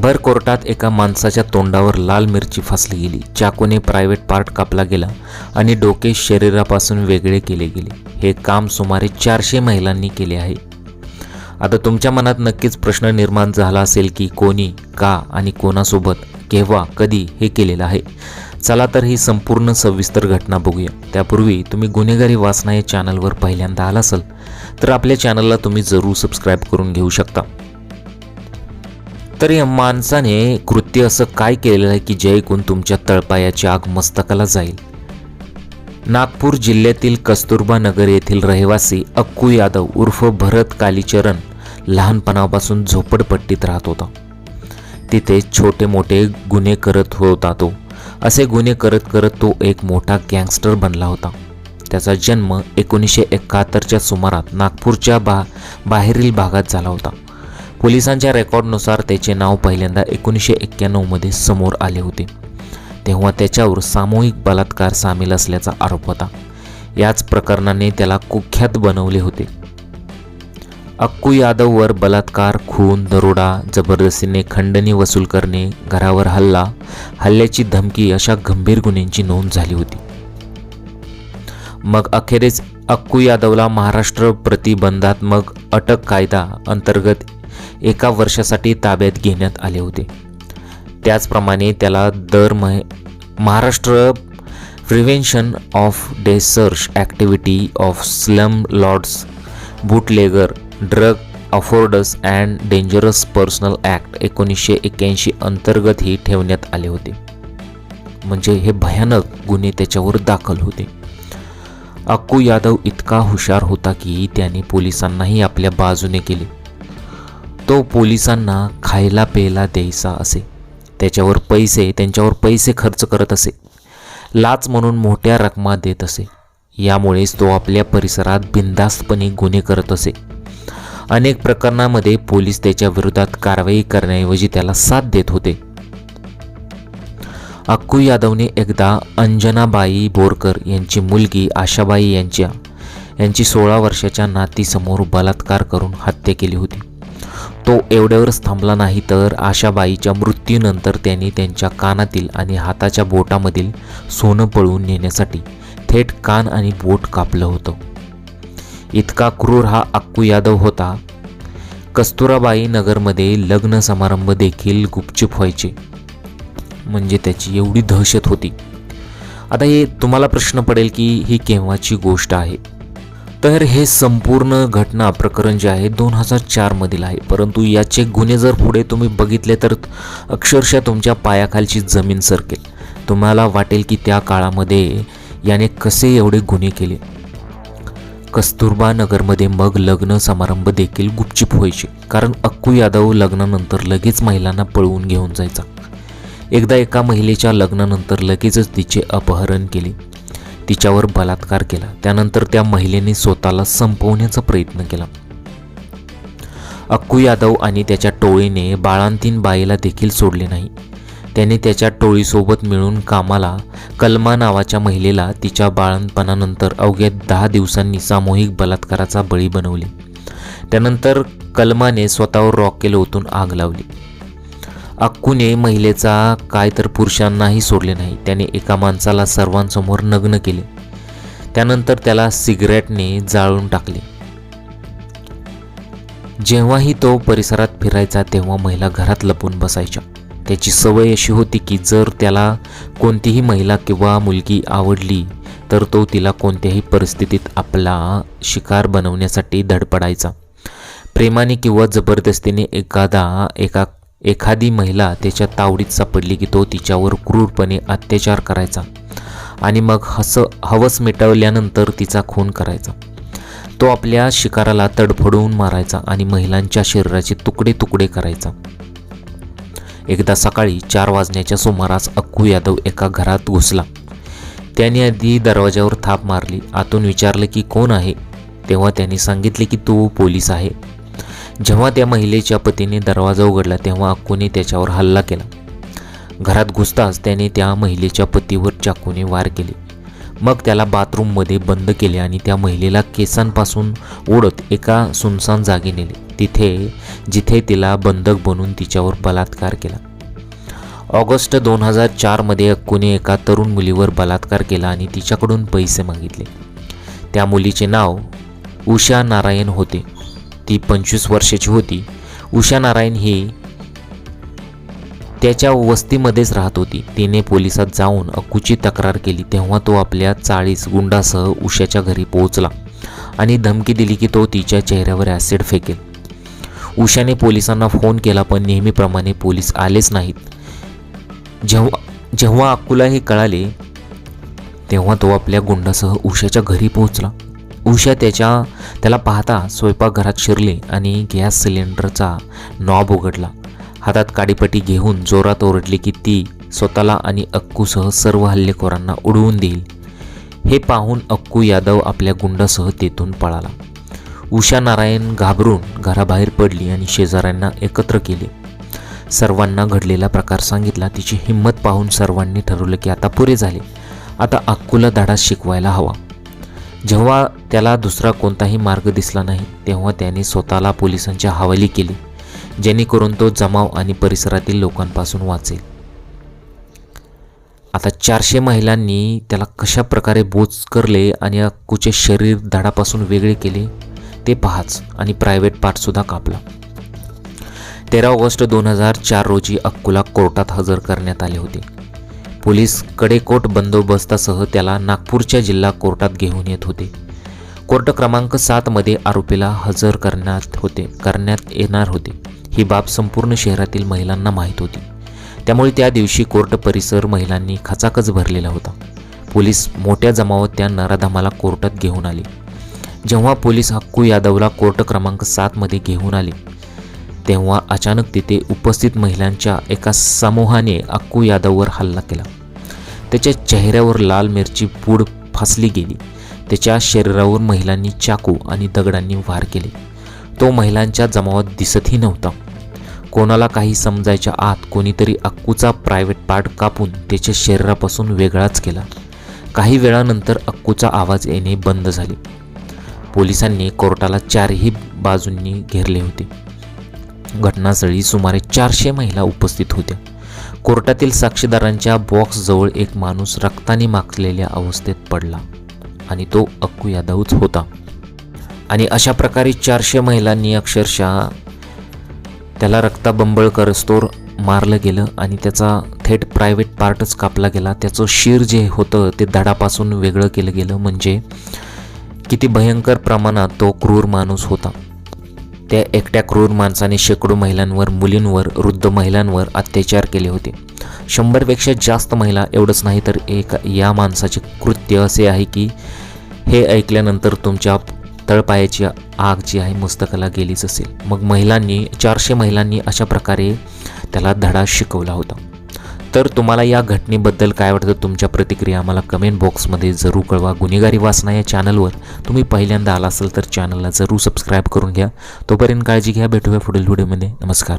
भर कोर्टात एका माणसाच्या तोंडावर लाल मिरची फासली गेली. चाकूने प्रायव्हेट पार्ट कापला गेला आणि डोके शरीरापासून वेगळे केले गेले. हे काम सुमारे चारशे महिलांनी केले आहे. आता तुमच्या मनात नक्कीच प्रश्न निर्माण झाला असेल की कोणी का आणि कोणासोबत केव्हा कधी हे केलेलं आहे. चला तर ही संपूर्ण सविस्तर घटना बघूया. त्यापूर्वी तुम्ही गुन्हेगारी वासना या चॅनलवर पहिल्यांदा आला असाल तर आपल्या चॅनलला तुम्ही जरूर सबस्क्राईब करून घेऊ शकता. तर या माणसाने कृत्य असं काय केलेलं आहे की जे ऐकून तुमच्या तळपायाची आग मस्तकाला जाईल? नागपूर जिल्ह्यातील कस्तुरबा नगर येथील रहिवासी अक्कू यादव उर्फ भरत कालीचरण लहानपणापासून झोपडपट्टीत राहत होता. तिथे छोटे मोठे गुन्हे करत होता तो. असे गुन्हे करत करत तो एक मोठा गँगस्टर बनला होता. त्याचा जन्म एकोणीसशे एकाहत्तरच्या सुमारात नागपूरच्या बा बाहेरील भागात झाला होता. पोलिसांच्या रेकॉर्डनुसार त्याचे नाव पहिल्यांदा एकोणीसशे एक्क्याण्णवमध्ये समोर आले होते. तेव्हा त्याच्यावर सामूहिक बलात्कार सामील असल्याचा आरोप होता. याच प्रकरणाने त्याला कुख्यात बनवले होते. अक्कू यादववर बलात्कार खून दरोडा जबरदस्तीने खंडणी वसूल करणे घरावर हल्ला हल्ल्याची धमकी अशा गंभीर गुन्ह्यांची नोंद झाली होती. मग अखेरीस अक्कू यादवला महाराष्ट्र प्रतिबंधात्मक अटक कायदा अंतर्गत एका वर्षासाठी ताब्यात घेण्यात आले होते. त्याचप्रमाणे त्याला दर मह Maharashtra prevention of dangerous activity of slum lords bootlegger drug offenders and dangerous personal act एकोणीसशे एक्क्याऐंशी अंतर्गतही ठेवण्यात आले होते. म्हणजे हे भयानक गुन्हे त्याच्यावर दाखल होते. अक्कू यादव इतका हुशार होता की त्याने पोलिसांनाही आपल्या बाजूने केले. तो पोलिसांना खायला प्यायला द्यायचा असे. त्याच्यावर पैसे त्यांच्यावर पैसे खर्च करत असे. लाच म्हणून मोठ्या रकमा देत असे. यामुळेच तो आपल्या परिसरात बिनधास्तपणे गुन्हे करत असे. अनेक प्रकरणामध्ये पोलीस त्याच्या विरोधात कारवाई करण्याऐवजी त्याला साथ देत होते. अक्कू यादवने एकदा अंजनाबाई बोरकर यांची मुलगी आशाबाई यांच्या यांची सोळा वर्षाच्या नातीसमोर बलात्कार करून हत्या केली होती. तो एवढ्यावरच थांबला नाही तर आशाबाईच्या मृत्यूनंतर त्यांनी त्यांच्या कानातील आणि हाताच्या बोटामधील सोनं पळवून नेण्यासाठी थेट कान आणि बोट कापलं होतं. इतका क्रूर हा अक्कू यादव होता. कस्तुराबाई नगरमध्ये लग्न समारंभ देखील गुपचूप व्हायचे. म्हणजे त्याची एवढी दहशत होती. आता हे तुम्हाला प्रश्न पडेल की ही केव्हाची गोष्ट आहे? तर हे संपूर्ण घटना प्रकरण जे आहे दोन हजार चारमधील आहे. परंतु याचे गुन्हे जर पुढे तुम्ही बघितले तर अक्षरशः तुमच्या पायाखालची जमीन सरकेल. तुम्हाला वाटेल की त्या काळामध्ये याने कसे एवढे गुन्हे केले? कस्तुरबा नगरमध्ये मग लग्न समारंभ देखील गुपचूप व्हायचे. कारण अक्कू यादव लग्नानंतर लगेच महिलांना पळवून घेऊन जायचा. एकदा एका महिलेच्या लग्नानंतर लगेचच तिचे अपहरण केले. तिच्यावर बलात्कार केला. त्यानंतर त्या महिलेने स्वतःला संपवण्याचा प्रयत्न केला. अक्कू यादव आणि त्याच्या टोळीने बाळांतीन बाईला देखील सोडले नाही. त्याने त्याच्या टोळीसोबत मिळून कामाला कलमा नावाच्या महिलेला तिच्या बाळणपणानंतर अवघ्या दहा दिवसांनी सामूहिक बलात्काराचा बळी बनवले. त्यानंतर कलमाने स्वतःवर रॉकेल ओतून आग लावली. अक्कूने महिलेचा काय तर पुरुषांनाही सोडले नाही. त्याने एका माणसाला सर्वांसमोर नग्न केले. त्यानंतर त्याला सिगरेटने जाळून टाकले. जेव्हाही तो परिसरात फिरायचा तेव्हा महिला घरात लपून बसायच्या. त्याची सवय अशी होती की जर त्याला कोणतीही महिला किंवा मुलगी आवडली तर तो तिला कोणत्याही परिस्थितीत आपला शिकार बनवण्यासाठी धडपडायचा. प्रेमाने किंवा जबरदस्तीने एखादा एका एखादी महिला त्याच्या तावडीत सापडली की तो तिच्यावर क्रूरपणे अत्याचार करायचा आणि मग हस हवस मिटवल्यानंतर तिचा खून करायचा. तो आपल्या शिकाराला तडफडवून मारायचा आणि महिलांच्या शरीराचे तुकडे तुकडे करायचा. एकदा सकाळी चार वाजण्याच्या सुमारास अक्कू यादव एका घरात घुसला. त्याने आधी दरवाजावर थाप मारली. आतून विचारलं की कोण आहे? तेव्हा त्यांनी सांगितले की तो पोलीस आहे. जेव्हा त्या महिलेच्या पतीने दरवाजा उघडला तेव्हा अक्कूने त्याच्यावर हल्ला केला. घरात घुसताच त्याने त्या महिलेच्या पतीवर चाकूने वार केले. मग त्याला बाथरूममध्ये बंद केले आणि त्या महिलेला केसांपासून ओढत एका सुनसान जागी नेले. तिथे जिथे तिला बंधक बनून तिच्यावर बलात्कार केला. ऑगस्ट दोन हजार चारमध्ये अक्कूने एका तरुण मुलीवर बलात्कार केला आणि तिच्याकडून पैसे मागितले. त्या मुलीचे नाव उषा नारायण होते. ती पंचवीस वर्षाची होती. उषा नारायण ही त्याच्या वस्तीमध्येच राहत होती. तिने पोलिसात जाऊन अक्कूची तक्रार केली. तेव्हा तो आपल्या चाळीस गुंडासह उषाच्या घरी पोहोचला आणि धमकी दिली की तो तिच्या चेहऱ्यावर ॲसिड फेकेल. उषाने पोलिसांना फोन केला पण नेहमीप्रमाणे पोलीस आलेच नाहीत. जेव्हा जेव्हा अक्कूला हे कळाले तेव्हा तो आपल्या गुंडासह उषाच्या घरी पोहोचला. उषा त्याच्या त्याला पाहता स्वयंपाकघरात शिरली आणि गॅस सिलेंडरचा नॉब उघडला. हातात काडीपट्टी घेऊन जोरात ओरडली की ती स्वतःला आणि अक्कूसह सर्व हल्लेखोरांना उडवून देईल. हे पाहून अक्कू यादव आपल्या गुंडासह तेथून पळाला. उषा नारायण घाबरून घराबाहेर पडली आणि शेजाऱ्यांना एकत्र केले. सर्वांना घडलेला प्रकार सांगितला. तिची हिंमत पाहून सर्वांनी ठरवलं की आता पुरे झाले. आता अक्कूला धडा शिकवायला हवा. जेव्हा त्याला दुसरा कोणताही मार्ग दिसला नाही तेव्हा त्याने स्वतःला पोलिसांच्या हवाली केली जेणेकरून तो जमाव आणि परिसरातील लोकांपासून वाचेल. आता चारशे महिलांनी त्याला कशा प्रकारे बोच करले आणि अक्कूचे शरीर धडापासून वेगळे केले ते पहाच आणि प्रायव्हेट पार्टसुद्धा कापला. तेरा ऑगस्ट दोन हजार चार रोजी अक्कूला कोर्टात हजर करण्यात आले होते. पोलीस कडेकोट बंदोबस्तासह त्याला नागपूरच्या जिल्हा कोर्टात घेऊन येत होते. कोर्ट क्रमांक सातमध्ये आरोपीला हजर करण्यात होते करण्यात येणार होते. ही बाब संपूर्ण शहरातील महिलांना माहीत होती. त्यामुळे त्या दिवशी कोर्ट परिसर महिलांनी खचाखच भरलेला होता. पोलीस मोठ्या जमावात त्या नराधामाला कोर्टात घेऊन आले. जेव्हा पोलीस हक्कू यादवला कोर्ट क्रमांक सातमध्ये घेऊन आले तेव्हा अचानक तिथे उपस्थित महिलांच्या एका समूहाने अक्कू यादववर हल्ला केला. त्याच्या चेहऱ्यावर लाल मिरची पूड फासली गेली. त्याच्या शरीरावर महिलांनी चाकू आणि दगडांनी वार केले. तो महिलांच्या जमावात दिसतही नव्हता. कोणाला काही समजायच्या आत कोणीतरी अक्कूचा प्रायव्हेट पार्ट कापून त्याच्या शरीरापासून वेगळाच केला. काही वेळानंतर अक्कूचा आवाज येणे बंद झाले. पोलिसांनी कोर्टाला चारही बाजूंनी घेरले होते. घटनास्थळी सुमारे चारशे महिला उपस्थित होत्या. कोर्टातील साक्षीदारांच्या बॉक्सजवळ एक माणूस रक्ताने माखलेल्या अवस्थेत पडला आणि तो अक्कू यादवच होता. आणि अशा प्रकारे चारशे महिलांनी अक्षरशः त्याला रक्ताबंबळ करस्तोर मारलं गेलं आणि त्याचा थेट प्रायव्हेट पार्टच कापला गेला. त्याचं शिर जे होतं ते धडापासून वेगळं केलं गेलं. म्हणजे किती भयंकर प्रमाणात तो क्रूर माणूस होता. त्या एकट्या क्रूर माणसाने शेकडो महिलांवर मुलींवर वृद्ध महिलांवर अत्याचार केले होते. शंभरपेक्षा जास्त महिला एवढंच नाही तर एक या माणसाचे कृत्य असे आहे की हे ऐकल्यानंतर तुमच्या तळपायाची आग जी आहे मस्तकाला गेलीच असेल. मग महिलांनी चारशे महिलांनी अशा प्रकारे त्याला धडा शिकवला होता. तर तुम्हाला या घटनेबद्दल काय वाटतं? तुमच्या प्रतिक्रिया आम्हाला कमेंट बॉक्समध्ये जरूर कळवा. गुन्हेगारी वाचना या चॅनलवर तुम्ही पहिल्यांदा आला असाल तर चॅनलला जरूर सबस्क्राईब करून घ्या. तोपर्यंत काळजी घ्या. भेटूया पुढील व्हिडिओमध्ये नमस्कार.